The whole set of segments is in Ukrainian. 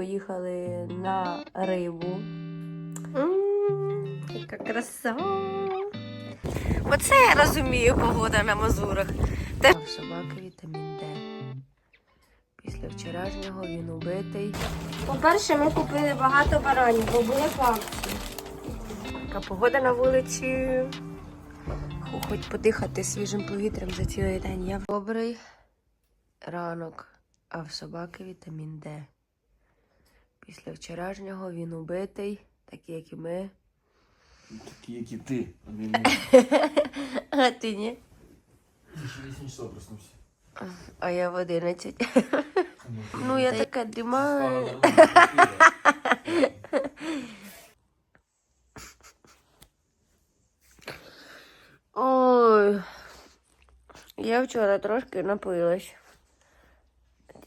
поїхали на рибу. Яка краса. Оце я розумію погода на Мазурах. Те... В собаки вітамін Д. Після вчорашнього він убитий. По-перше, ми купили багато баранів, бо були в акції. Така погода на вулиці. Хоч подихати свіжим повітрям за цілий день. Я добрий ранок, а в собаки вітамін Д. Після вчорашнього він убитий, такий, як і ми. Такі, як і ти, а не ми. А ти ні? Ти ще 8 часов проснувся. А я в 11. Ну, Ну, я така дрімаю. Ой. Я вчора трошки напилась.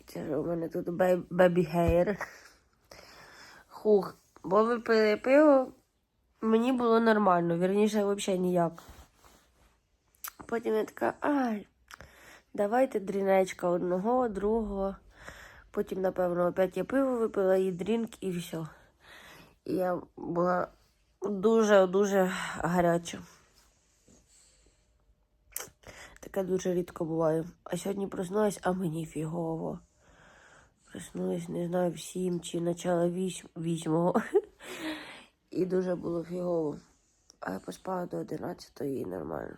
Це ж у мене тут бей- бебі гейр. Хух. Бо випили пиво, мені було нормально, вірніше, взагалі ніяк. Потім я така, ай, давайте дрінечка одного, другого. Потім, напевно, опять я пиво випила і дрінк, і все. І я була дуже-дуже гаряча. Таке дуже рідко буває. А сьогодні проснулась, а мені фігово. Проснулась, не знаю, в сім чи начало вісь- вісьмого. І дуже було фігово. А я поспала до 11 і нормально.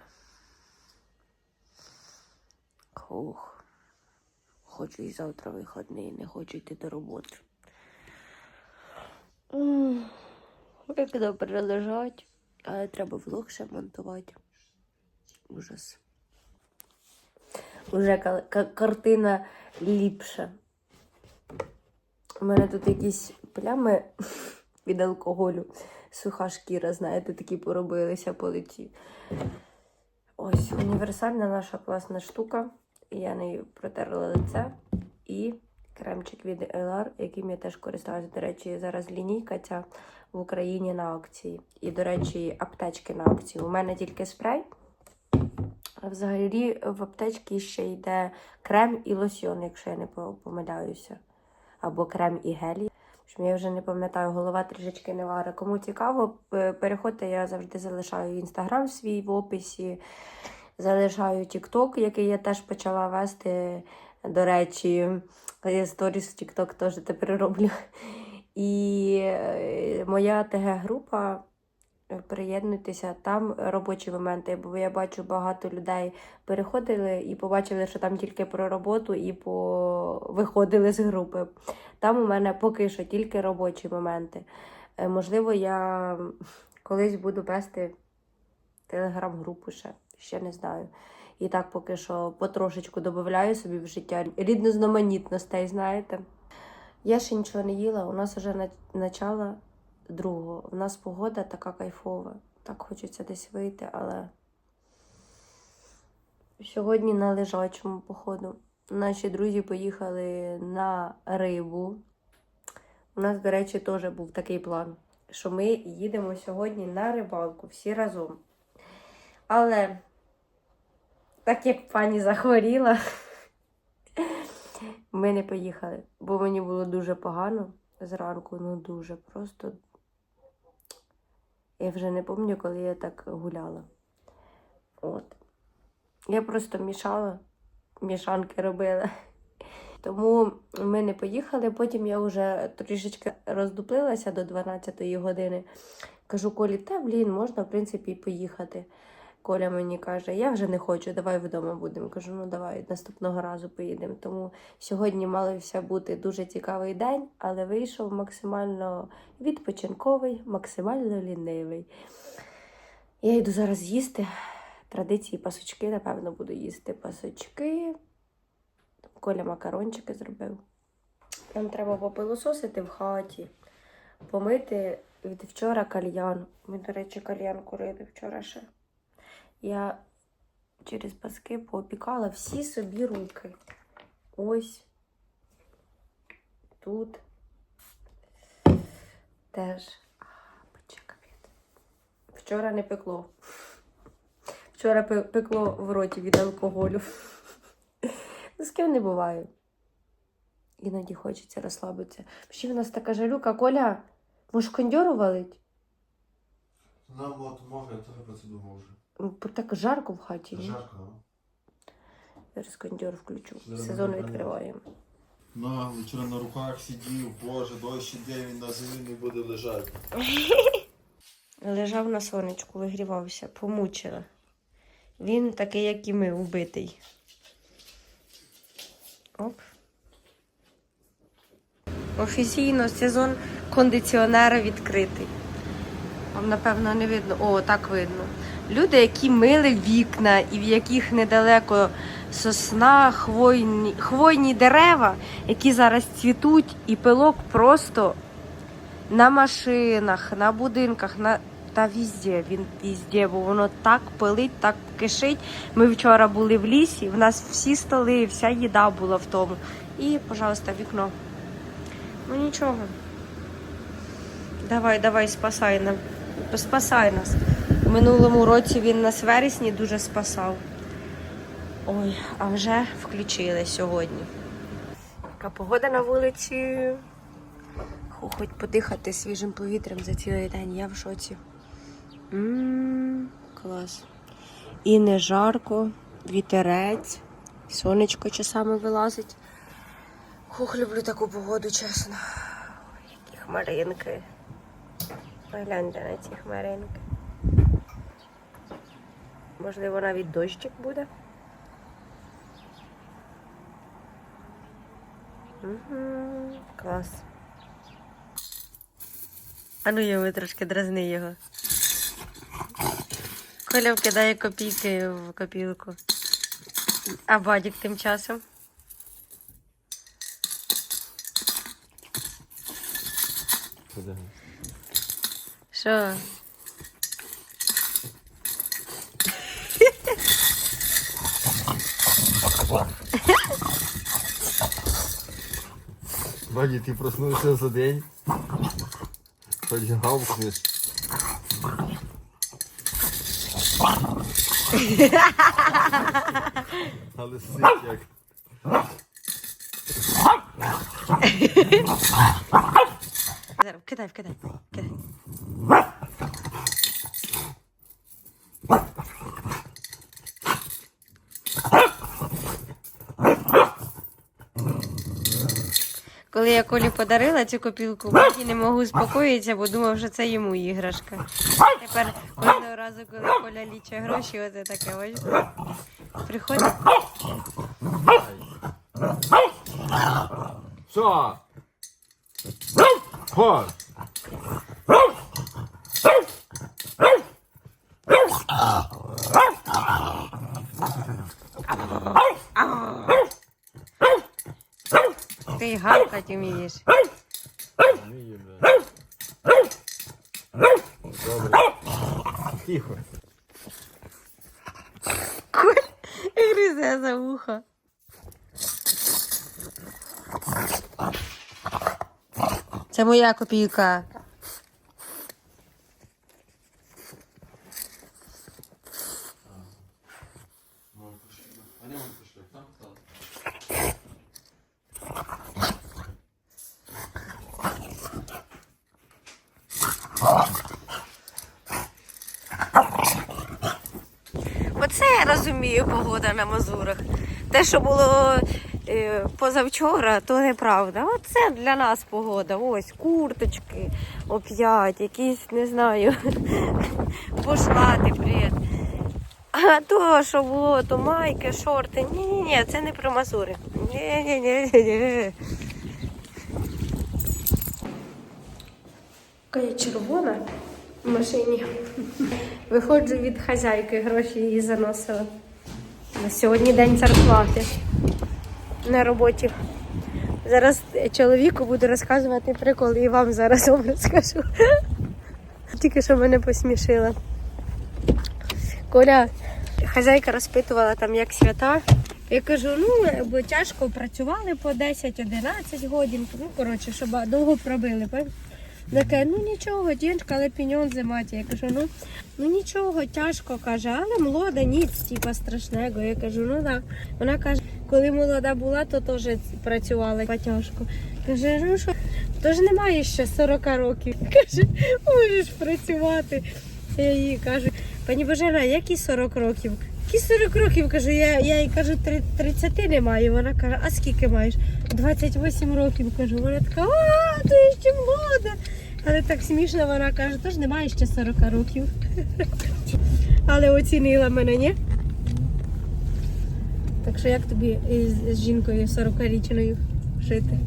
Хух. Хочу і завтра виходний, не хочу йти до роботи. Як добре лежать, але треба влог ще монтувати. Ужас. Уже ка- ка- картина ліпша. У мене тут якісь плями від алкоголю. Суха шкіра, знаєте, такі поробилися по лиці. Ось універсальна наша класна штука. Я нею протерла лице і кремчик від LR, яким я теж користуюся. До речі, зараз лінійка ця в Україні на акції. І, до речі, аптечки на акції. У мене тільки спрей. А взагалі в аптечці ще йде крем і лосьон, якщо я не помиляюся. Або крем і гелі. Я вже не пам'ятаю, голова трішечки не вара. Кому цікаво, п- переходьте, я завжди залишаю інстаграм свій в описі. Залишаю TikTok, який я теж почала вести. До речі, сторіс в TikTok теж тепер роблю. І е, моя ТГ-група. Е, Приєднуйтеся, там робочі моменти, бо я бачу багато людей переходили і побачили, що там тільки про роботу, і по... виходили з групи. Там у мене поки що тільки робочі моменти. Е, Можливо, я колись буду вести телеграм-групу ще, ще не знаю. І так поки що потрошечку додаю собі в життя ріднозноманітностей, знаєте. Я ще нічого не їла, у нас вже на- начало другого. У нас погода така кайфова. Так хочеться десь вийти, але сьогодні на лежачому походу. Наші друзі поїхали на рибу. У нас, до речі, теж був такий план, що ми їдемо сьогодні на рибалку всі разом. Але так як пані захворіла, ми не поїхали, бо мені було дуже погано зранку, ну дуже просто. Я вже не пам'ятаю, коли я так гуляла. От. Я просто мішала, мішанки робила. Тому ми не поїхали. Потім я вже трішечки роздуплилася до 12-ї години. Кажу, Колі, та блін, можна, в принципі, і поїхати. Коля мені каже, я вже не хочу, давай вдома будемо. Кажу, ну давай наступного разу поїдемо. Тому сьогодні малився бути дуже цікавий день, але вийшов максимально відпочинковий, максимально лінивий. Я йду зараз їсти. Традиції пасочки, напевно, буду їсти пасочки. Коля макарончики зробив. Нам треба попилососити в хаті, помити від вчора кальян. Ми, до речі, кальян курили вчора ще. Я через паски поопікала всі собі руки. Ось. Тут. Теж. А. Вчора не пекло. Вчора пекло в роті від алкоголю. Ну, з ким не буває. іноді хочеться розслабитися. Ще в нас така жарюка, Коля, може кондьору валить? Нам от може, я теж про це думав вже. Так жарко в хаті. ні? Жарко, а? Зараз кондьор включу. Зараз Сезон відкриваємо. На, вчора на руках сидів, боже, дощ іде, він на землі не буде лежати. Лежав на сонечку, вигрівався, помучила. Він такий, як і ми, убитий. Оп. Офіційно сезон кондиціонера відкритий. Вам, напевно, не видно. О, так видно. Люди, які мили вікна і в яких недалеко сосна, хвойні, хвойні дерева, які зараз цвітуть, і пилок просто на машинах, на будинках, на та везде, він везде, бо воно так пилить, так кишить. Ми вчора були в лісі, в нас всі столи, вся їда була в тому. І, пожалуйста, вікно. Ну нічого. Давай, давай, спасай нам. Спасай нас. В минулому році він нас в вересні дуже спасав. Ой, а вже включили сьогодні. Яка погода на вулиці. Хоч подихати свіжим повітрям за цілий день, я в шоці. Ммм, клас. І не жарко, вітерець, сонечко часами вилазить. Хух, люблю таку погоду, чесно. Які хмаринки. Погляньте на ці хмаринки. Можливо, навіть дощик буде. Угу, клас. А ну його трошки дразни його. Коля вкидає копійки в копілку. А бадік тим часом. Що? Баді, ти проснувся за день. Хоч гавкнеш. Але сик як. Зараз, вкидай, вкидай, вкидай. Коли я Колі подарила цю копілку, Баді не можу успокоїтися, бо думав, що це йому іграшка. Тепер кожного разу, коли Коля ліче гроші, оце таке ось. Приходить. Що? Хо! Ти гавкати вмієш. Тихо. Гризе за вухо. Це моя копійка. А де мой кошелек? Там став. Оце я розумію погода на Мазурах. Те, що було е, позавчора, то неправда. Оце для нас погода. Ось курточки, оп'ять, якісь, не знаю, пошлати, привіт. А то, що було, то майки, шорти. Ні-ні-ні, це не про Мазури. Ні-ні-ні. Я червона в машині. Виходжу від хазяйки, гроші її заносила. На сьогодні день зарплати на роботі. Зараз чоловіку буду розказувати прикол і вам зараз вам розкажу. Тільки що мене посмішила. Коля, хазяйка розпитувала там, як свята. Я кажу, ну, бо тяжко працювали по 10-11 годин. Ну, коротше, щоб довго пробили. Таке, ну нічого, дівчинка, але піньон зиматі. Я кажу, ну, ну нічого, тяжко каже, але молода, ніц, типа страшного. Я кажу, ну так. Вона каже, Коли молода була, то теж працювала потяжко. Каже, ну що, то ж немає ще 40 років. Каже, можеш працювати. Я їй кажу, пані Божена, які 40 років? Які 40 років? Кажу, я, я їй кажу, «Три- 30 немає. Вона каже, а скільки маєш? 28 років. Кажу, вона така, а, ти ще молода. Але так смішно вона каже, тож немає ще 40 років. Але оцінила мене, ні? Так що як тобі з жінкою 40-річною жити?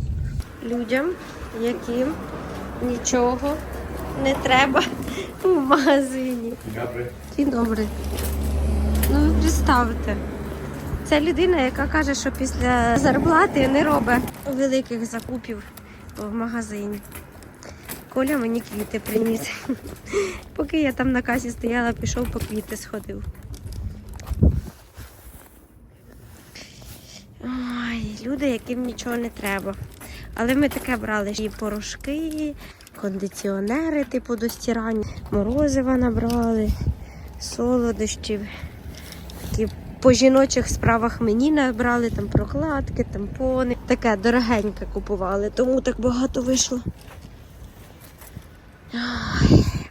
Людям, яким нічого не треба в магазині. Dzień dobry. Ну ви представте. Це людина, яка каже, що після зарплати не робить великих закупів в магазині. Коля мені квіти приніс. Поки я там на касі стояла, пішов по квіти сходив. Ой, люди, яким нічого не треба. Але ми таке брали і порошки, кондиціонери, типу до стирання, морозива набрали, солодощів. Такі по жіночих справах мені набрали там прокладки, тампони. Таке дорогеньке купували, тому так багато вийшло.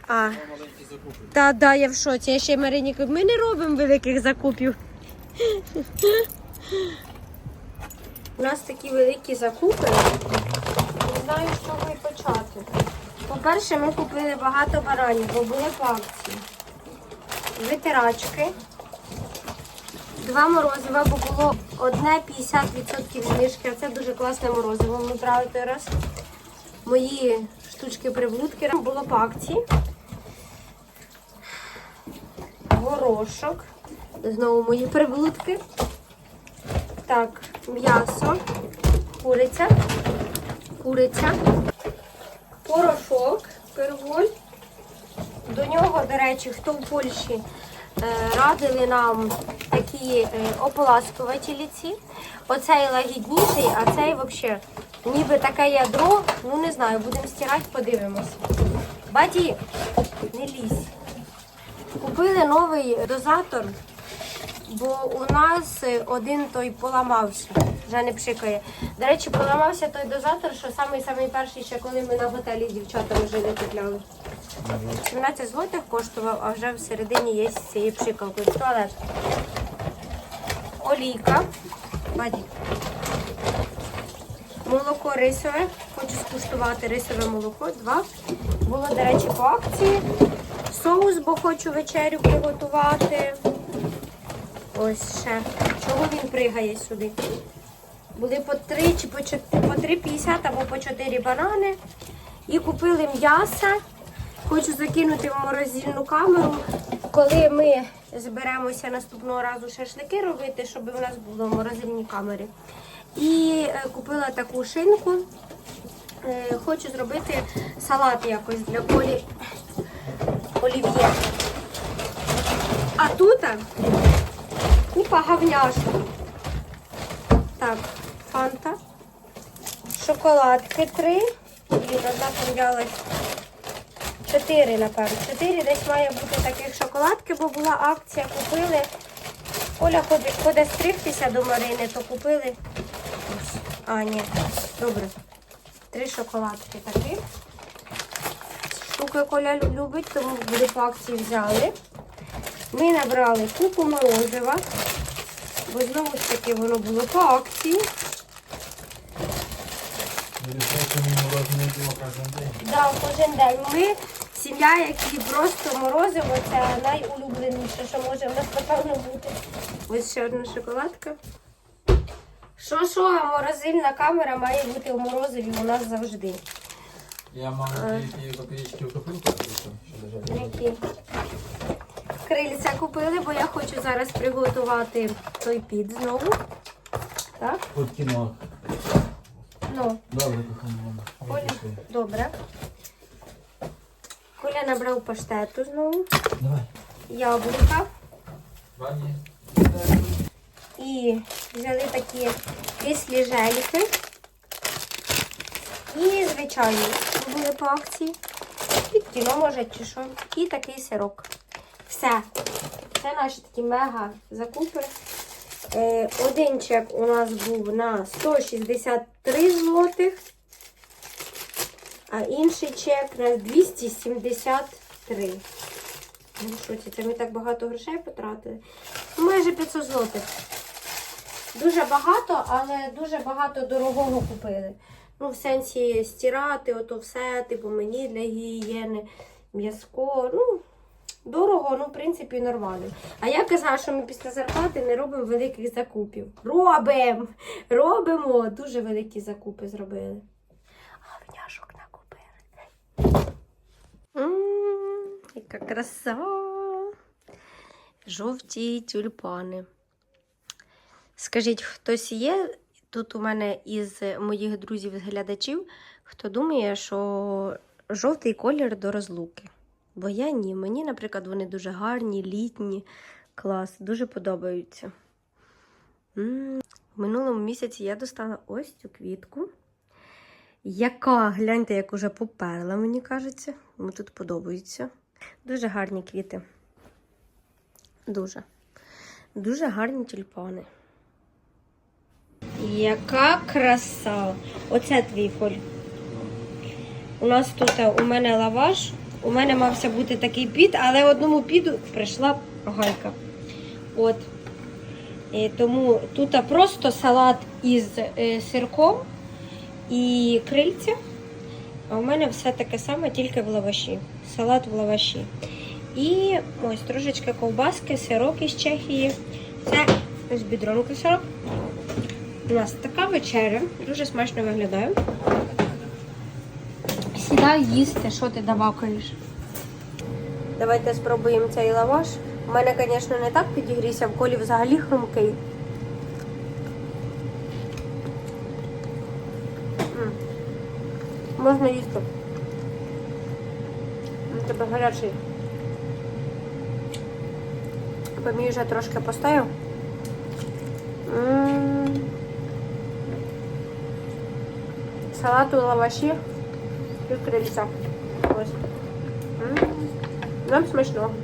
А, та, да, я в шоці. Я ще Марині кажу, ми не робимо великих закупів. У нас такі великі закупи. Не знаю, з чого і почати. По-перше, ми купили багато баранів, бо були по акції. Витирачки. Два морозива, бо було одне 50% знижки. а Це дуже класне морозиво. Ми брали раз. Мої штучки приблудки було по акції. Горошок. Знову мої приблудки. Так, м'ясо, куриця, куриця, порошок, перголь. До нього, до речі, хто в Польщі е, радили нам такі е, ополаскувачі ці. Оцей лагідніший, а цей взагалі ніби таке ядро. Ну не знаю, будемо стирати, подивимось. Баді, не лізь. Купили новий дозатор, бо у нас е, один той поламався, вже не пшикає. До речі, поламався той дозатор, що самий самий перший, ще коли ми на готелі з дівчатами жили, купляли. 17 злотих коштував, а вже всередині є з цією пшикалкою. Туалет. Олійка. Молоко рисове. Хочу скуштувати рисове молоко. Два. Було, до речі, по акції. Соус, бо хочу вечерю приготувати. Ось ще. Чого він пригає сюди? Були по 3 чи по 4, по 3,50 або по 4 банани. І купили м'ясо. Хочу закинути в морозильну камеру. Коли ми зберемося наступного разу шашлики робити, щоб у нас було в морозильній камері. І е, купила таку шинку. Е, Хочу зробити салат якось для колі олів'є. А тут а, купа говняшок. Так, фанта. Шоколадки три. Блін, одна пом'ялась. Чотири, напевно. Чотири десь має бути таких шоколадки, бо була акція, купили. Оля ходить, ходить стригтися до Марини, то купили. А, ні. Добре. Три шоколадки таких. Штуки Коля любить, тому були по акції взяли. Ми набрали купу морозива, бо знову ж таки воно було по акції. Да, кожен день. Ми сім'я, які просто морозиво, це найулюбленіше, що може в нас напевно бути. Ось ще одна шоколадка. Що що, морозильна камера має бути у морозиві у нас завжди. Я мав ті копійки в копилку. Які крильця купили, бо я хочу зараз приготувати той під знову. Так? От кіно. Ну, Добре, кохані. Коля, добре. Коля набрав паштету знову, Давай. яблука. Вані. І взяли такі кислі жельки. І звичайні були по акції. Під кіно може чи що. І такий сирок. Все. Це наші такі мега закупи. Е, один чек у нас був на 163 злотих, а інший чек на 273. Ну що це? Це ми так багато грошей потратили? Майже 500 злотих. Дуже багато, але дуже багато дорогого купили. Ну, в сенсі стирати, ото все, типу мені для гігієни, м'язко. Ну, дорого, ну, в принципі, нормально. А я казала, що ми після зарплати не робимо великих закупів. Робимо! Робимо! Дуже великі закупи зробили. Гарняшок накупили. М, Яка краса! Жовті тюльпани. Скажіть, хтось є тут у мене із моїх друзів-глядачів, хто думає, що жовтий колір до розлуки? Бо я ні. Мені, наприклад, вони дуже гарні, літні, клас, дуже подобаються. В минулому місяці я достала ось цю квітку, яка, гляньте, як уже поперла, мені кажеться. Мені тут подобається. Дуже гарні квіти. Дуже. Дуже гарні тюльпани. Яка краса! Оце твій фоль. У нас тут е, у мене лаваш. У мене мався бути такий під, але одному піду прийшла гайка. От. І тому тут е, просто салат із е, сирком і крильця. А у мене все таке саме, тільки в лаваші. Салат в лаваші. І ось трошечки ковбаски, сирок із Чехії. Це ось бідронка сирок. У нас така вечеря, дуже смачно виглядає. Сідай їсти, що ти давакаєш. Давайте спробуємо цей лаваш. У мене, звісно, не так підігрівся, в колі взагалі хрумкий. Можна їсти. Він тебе гарячий. Помій вже трошки постояв. М. Салат у лаваші і крильця. Ось. М. Нам смачно.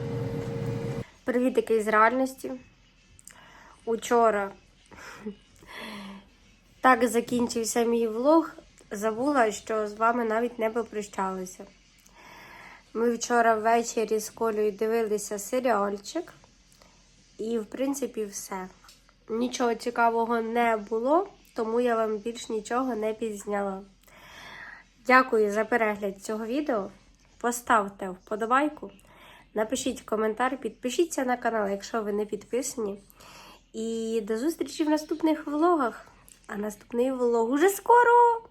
Привітики із реальності. Учора так закінчився мій влог. Забула, що з вами навіть не попрощалися. Ми вчора ввечері з Колею дивилися серіальчик. І, в принципі, все. Нічого цікавого не було, тому я вам більш нічого не підзняла. Дякую за перегляд цього відео. Поставте вподобайку, напишіть коментар, підпишіться на канал, якщо ви не підписані. І до зустрічі в наступних влогах. А наступний влог уже скоро!